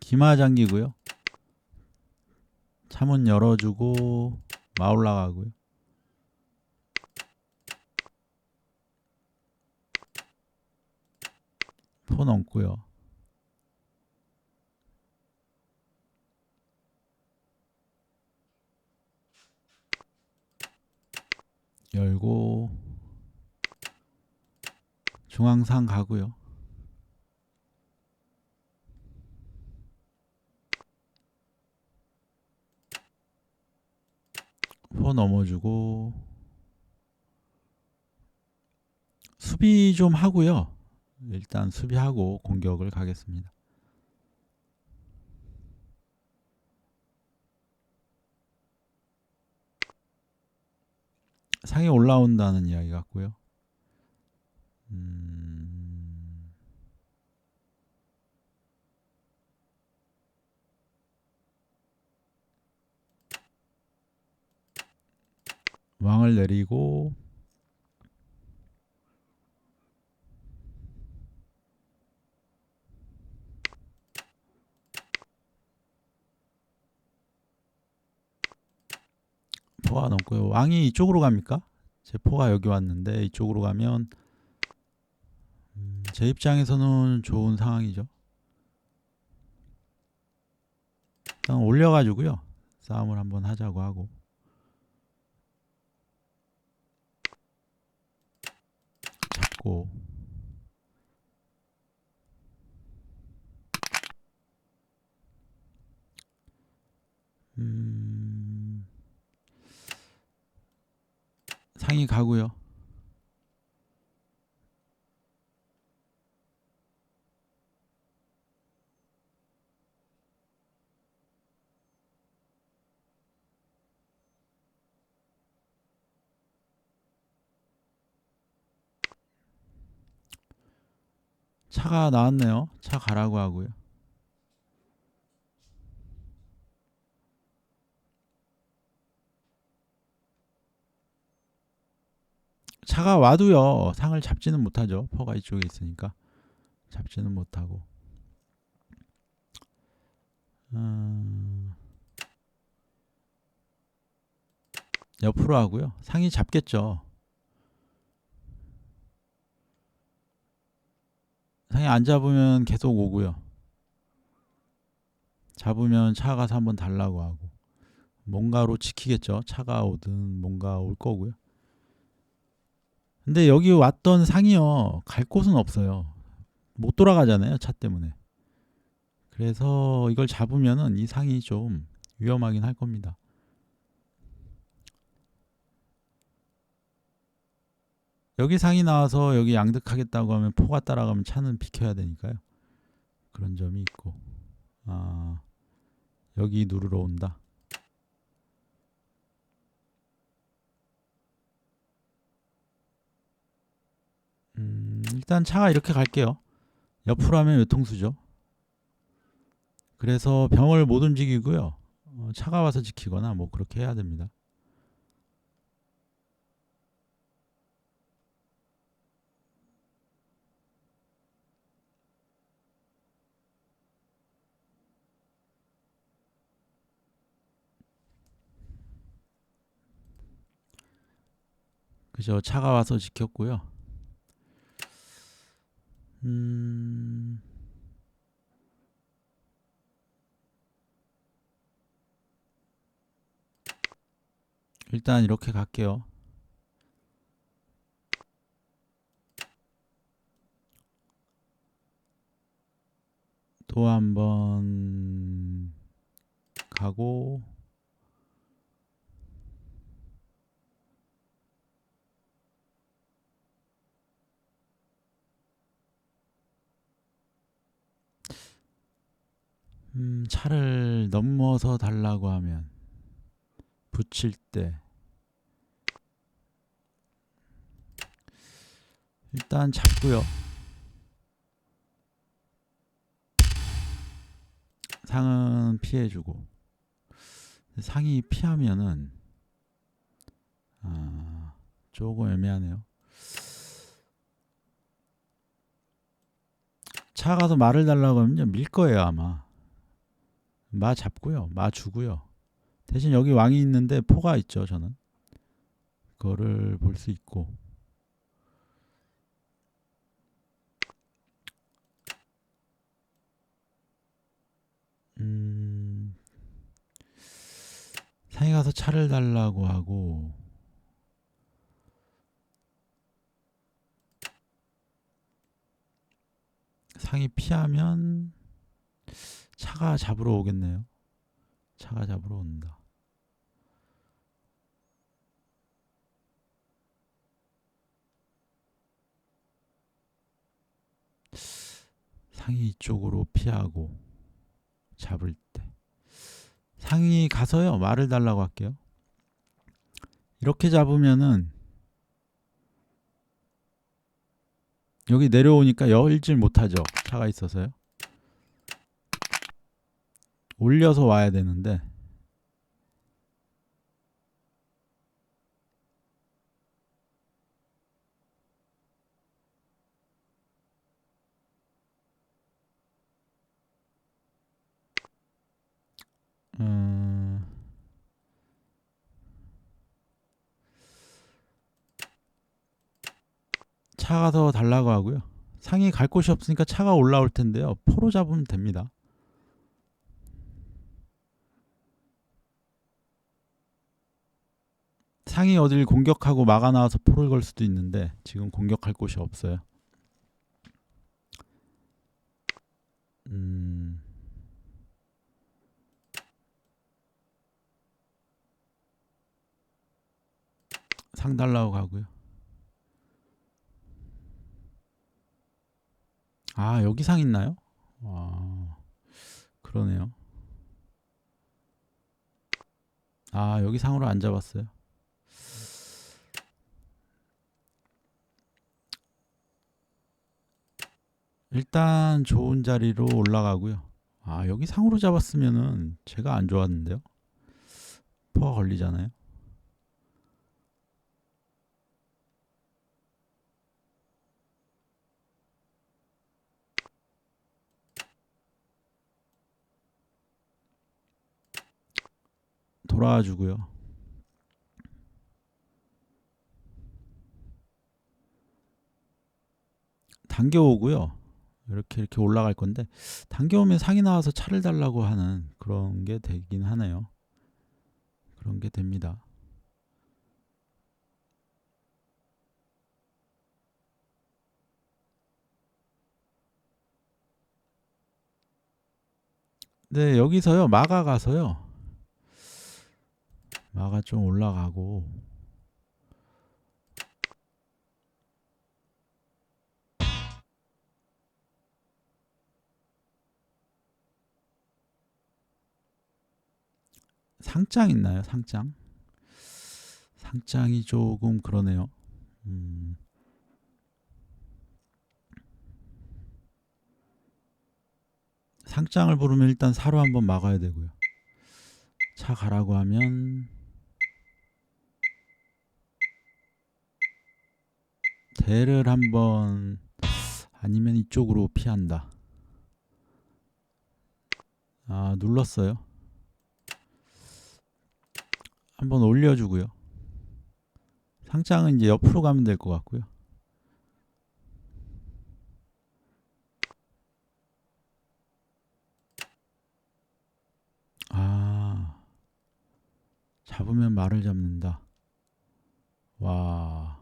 기마장기고요. 차문 열어주고 마 올라가고요. 포 넘고요. 열고 중앙상 가고요. 포 넘어주고 수비 좀 하고요. 일단 수비하고 공격을 가겠습니다. 상에 올라온다는 이야기 같고요. 음, 왕을 내리고 포가 넘고요. 왕이 이쪽으로 갑니까? 제 포가 여기 왔는데 이쪽으로 가면 음, 제 입장에서는 좋은 상황이죠. 일단 올려가지고요. 싸움을 한번 하자고 하고 잡고 음, 상이 가고요. 차가 나왔네요. 차 가라고 하고요. 차가 와도요. 상을 잡지는 못하죠. 퍼가 이쪽에 있으니까. 잡지는 못하고. 음, 옆으로 하고요. 상이 잡겠죠 상이 안 잡으면 계속 오고요. 잡으면 차 가서 한번 달라고 하고. 뭔가로 지키겠죠. 차가 오든 뭔가 올 거고요. 근데 여기 왔던 상이요. 갈 곳은 없어요. 못 돌아가잖아요 차 때문에. 그래서 이걸 잡으면은 이 상이 좀 위험하긴 할 겁니다 여기 상이 나와서 여기 양득하겠다고 하면 포가 따라가면 차는 비켜야 되니까요 그런 점이 있고 아 여기 누르러 온다 음, 일단 차가 이렇게 갈게요. 옆으로 하면 외통수죠. 그래서 병을 못 움직이고요. 어, 차가 와서 지키거나 뭐 그렇게 해야 됩니다. 그죠? 차가 와서 지켰고요. 음, 일단 이렇게 갈게요. 또 한 번 가고 음, 차를 넘어서 달라고 하면 붙일 때 일단 잡고요. 상은 피해주고 상이 피하면은 아, 조금 애매하네요. 차 가서 말을 달라고 하면요 밀 거예요 아마. 마 잡고요. 마 주고요. 대신 여기 왕이 있는데 포가 있죠. 저는 그거를 볼 수 있고 음, 상에 가서 차를 달라고 하고 상이 피하면 차가 잡으러 오겠네요. 차가 잡으러 온다. 상이 이쪽으로 피하고 잡을 때 상이 가서요 말을 달라고 할게요. 이렇게 잡으면은 여기 내려오니까 열질 못하죠. 차가 있어서요. 올려서 와야 되는데 음, 차가 더 달라고 하고요. 상이 갈 곳이 없으니까 차가 올라올 텐데요. 포로 잡으면 됩니다. 상이 어딜 공격하고 막아 나와서 포를 걸 수도 있는데 지금 공격할 곳이 없어요. 음. 상 달라고 가고요. 아, 여기 상 있나요? 아, 그러네요. 아, 여기 상으로 안 잡았어요. 일단 좋은 자리로 올라가고요. 아, 여기 상으로 잡았으면은 제가 안 좋았는데요. 포가 걸리잖아요. 돌아와 주고요. 당겨오고요. 이렇게 이렇게 올라갈 건데 당겨오면 상이 나와서 차를 달라고 하는 그런 게 되긴 하네요. 그런 게 됩니다. 네, 여기서요. 마가 가서요. 마가 좀 올라가고 상장 있나요? 상장? 상장이 조금 그러네요. 음. 상장을 부르면 일단 사로 한번 막아야 되고요. 차 가라고 하면 대를 한번 아니면 이쪽으로 피한다. 아 눌렀어요. 한번 올려주고요. 상장은 이제 옆으로 가면 될 것 같고요. 아, 잡으면 말을 잡는다. 와,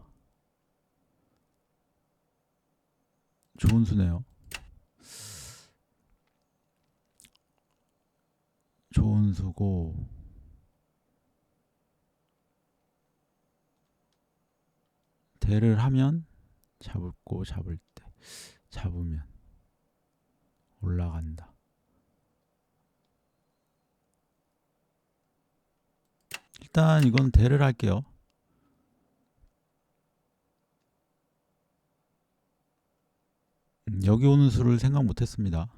좋은 수네요. 좋은 수고. 대를 하면 잡고 잡을 때 잡으면 올라간다. 일단 이건 대를 할게요. 음, 여기 오는 수를 생각 못했습니다.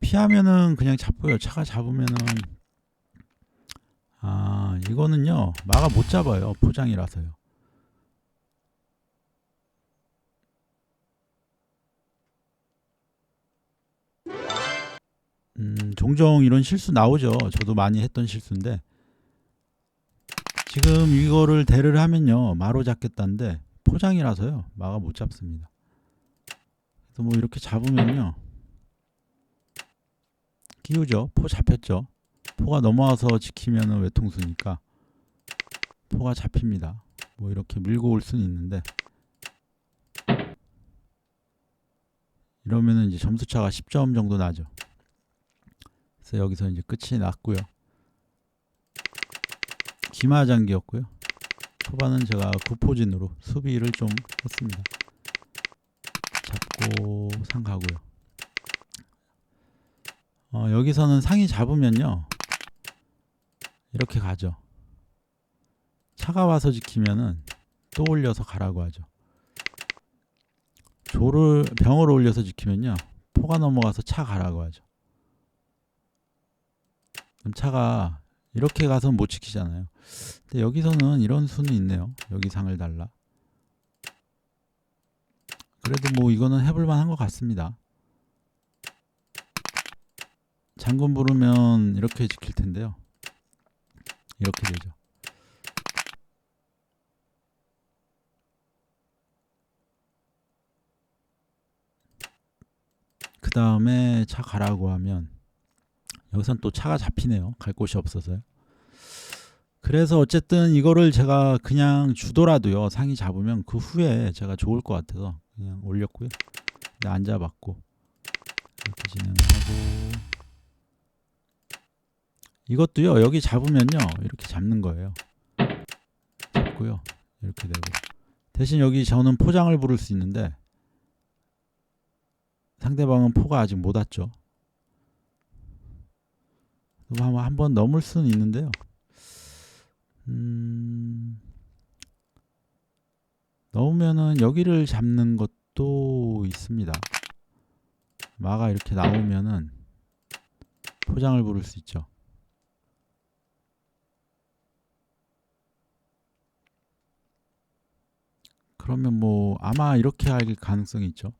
피하면은 그냥 잡고요. 차가 잡으면은 아 이거는요 마가 못 잡아요 포장이라서요. 음, 종종 이런 실수 나오죠. 저도 많이 했던 실수인데 지금 이거를 대를 하면요 마로 잡겠다는데 포장이라서요 마가 못 잡습니다. 그래서 뭐 이렇게 잡으면요 끼우죠. 포 잡혔죠. 포가 넘어와서 지키면은 외통수니까 포가 잡힙니다. 뭐 이렇게 밀고 올 수는 있는데 이러면은 이제 점수 차가 10점 정도 나죠. 그래서 여기서 이제 끝이 났고요. 기마장기였고요. 초반은 제가 구포진으로 수비를 좀 했습니다. 잡고 상 가고요. 어, 여기서는 상이 잡으면요. 이렇게 가죠. 차가 와서 지키면은 또 올려서 가라고 하죠. 조를 병을 올려서 지키면요. 포가 넘어가서 차 가라고 하죠. 그럼 차가 이렇게 가서 못 지키잖아요. 근데 여기서는 이런 수는 있네요. 여기 상을 달라. 그래도 뭐 이거는 해볼 만 한 것 같습니다. 장군 부르면 이렇게 지킬 텐데요. 이렇게 되죠. 그 다음에 차 가라고 하면 여기선 또 차가 잡히네요. 갈 곳이 없어서요. 그래서 어쨌든 이거를 제가 그냥 주더라도요. 상이 잡으면 그 후에 제가 좋을 것 같아서 그냥 올렸고요. 근데 안 잡았고 이렇게 진행하고 이것도요. 여기 잡으면요. 이렇게 잡는 거예요. 잡고요. 이렇게 되고 대신 여기 저는 포장을 부를 수 있는데 상대방은 포가 아직 못 왔죠. 한번 한번 넘을 수는 있는데요. 음, 넘으면은 여기를 잡는 것도 있습니다. 마가 이렇게 나오면은 포장을 부를 수 있죠. 그러면 뭐 아마 이렇게 할 가능성이 있죠.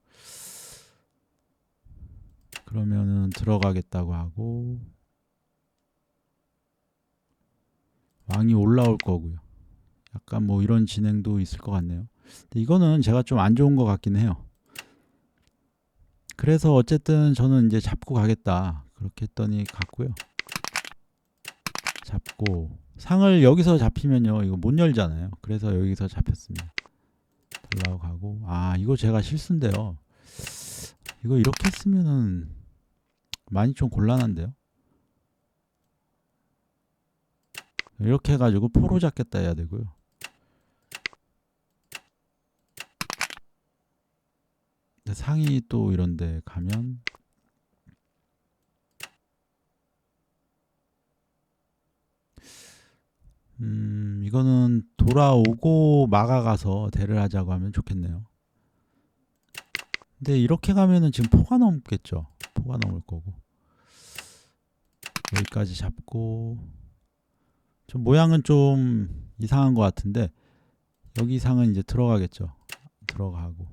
그러면은 들어가겠다고 하고 왕이 올라올 거고요. 약간 뭐 이런 진행도 있을 것 같네요. 이거는 제가 좀 안 좋은 것 같긴 해요. 그래서 어쨌든 저는 이제 잡고 가겠다. 그렇게 했더니 갔고요. 잡고 상을 여기서 잡히면요. 이거 못 열잖아요. 그래서 여기서 잡혔습니다. 달라고 가고 아 이거 제가 실수인데요. 이거 이렇게 했으면은 많이 좀 곤란한데요. 이렇게 해가지고 포로 잡겠다 해야 되고요. 상이 또 이런데 가면 음 이거는 돌아오고 막아가서 대를 하자고 하면 좋겠네요. 근데 이렇게 가면은 지금 포가 넘겠죠. 포가 넘을 거고 여기까지 잡고 좀 모양은 좀 이상한 것 같은데 여기 상은 이제 들어가겠죠. 들어가고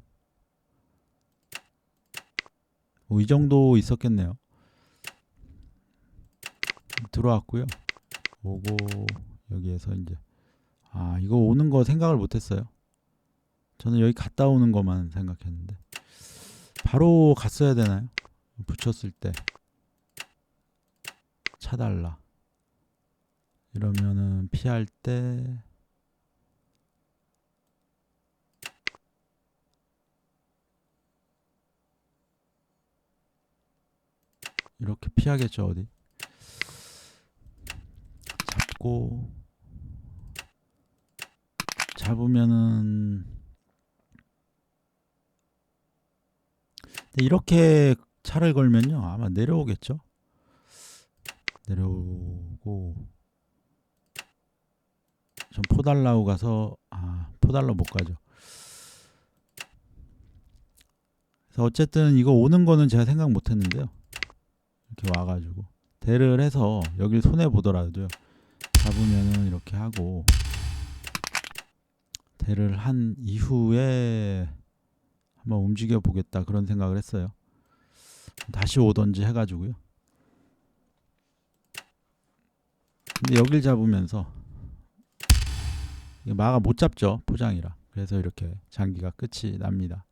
뭐 이 정도 있었겠네요. 들어왔고요. 오고 여기에서 이제 아 이거 오는 거 생각을 못 했어요. 저는 여기 갔다 오는 것만 생각했는데. 바로 갔어야 되나요? 붙였을 때. 차달라. 이러면은 피할 때. 이렇게 피하겠죠 어디? 잡고 잡으면은 이렇게 차를 걸면요. 아마 내려오겠죠? 내려오고 전 포달라고 가서 아 포달라 못 가죠. 그래서 어쨌든 이거 오는 거는 제가 생각 못 했는데요. 이렇게 와가지고 대를 해서 여길 손해 보더라도요. 잡으면은 이렇게 하고 대를 한 이후에 한번 움직여 보겠다 그런 생각을 했어요. 다시 오던지 해가지고요. 근데 여길 잡으면서 마가 못 잡죠 포장이라. 그래서 이렇게 장기가 끝이 납니다.